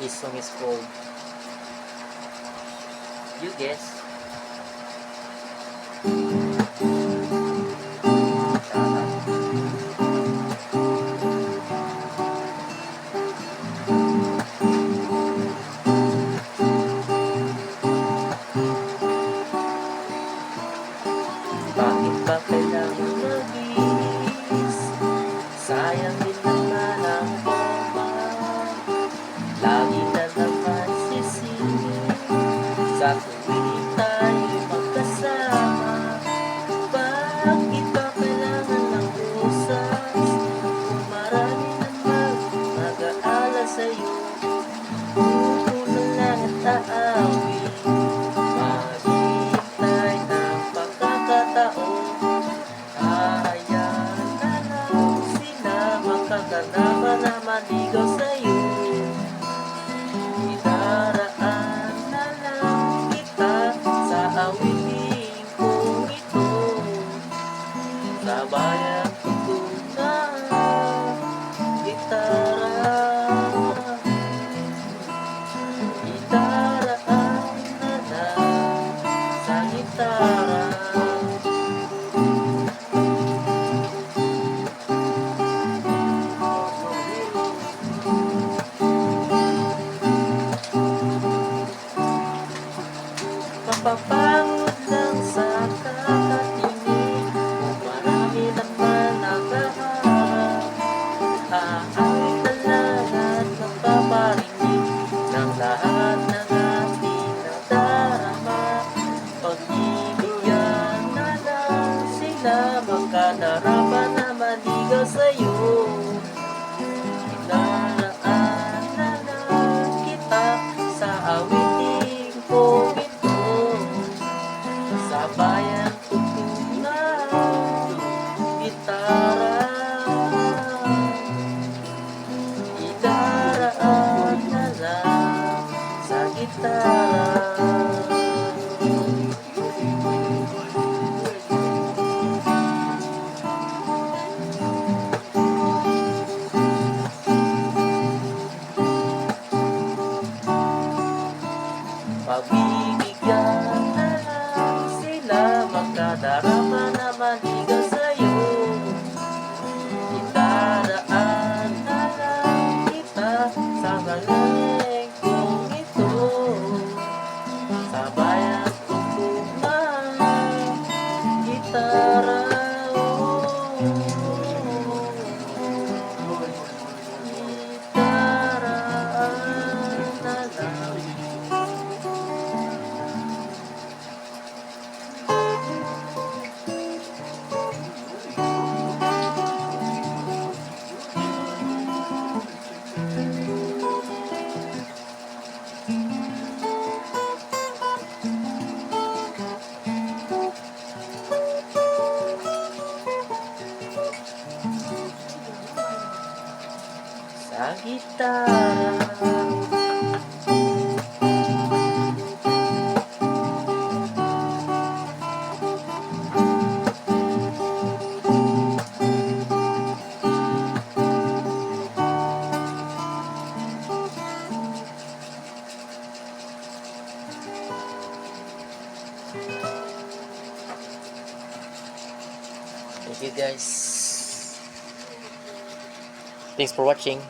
His song is called You Guess. Sa tuwing Sa bayang tutunan Gitara. Idaraan na lang sa gitara lang sila Magkadarama na maligaw sa'yo. Inaraan na lang kita Sa awiting kong ito Sa bayan tutunan Gitara Idaraan na sa gitara Magkadarama na maligaw sa'yo. Itaraan na lang kita Sa galing sa gitara Thank you guys. Thanks for watching.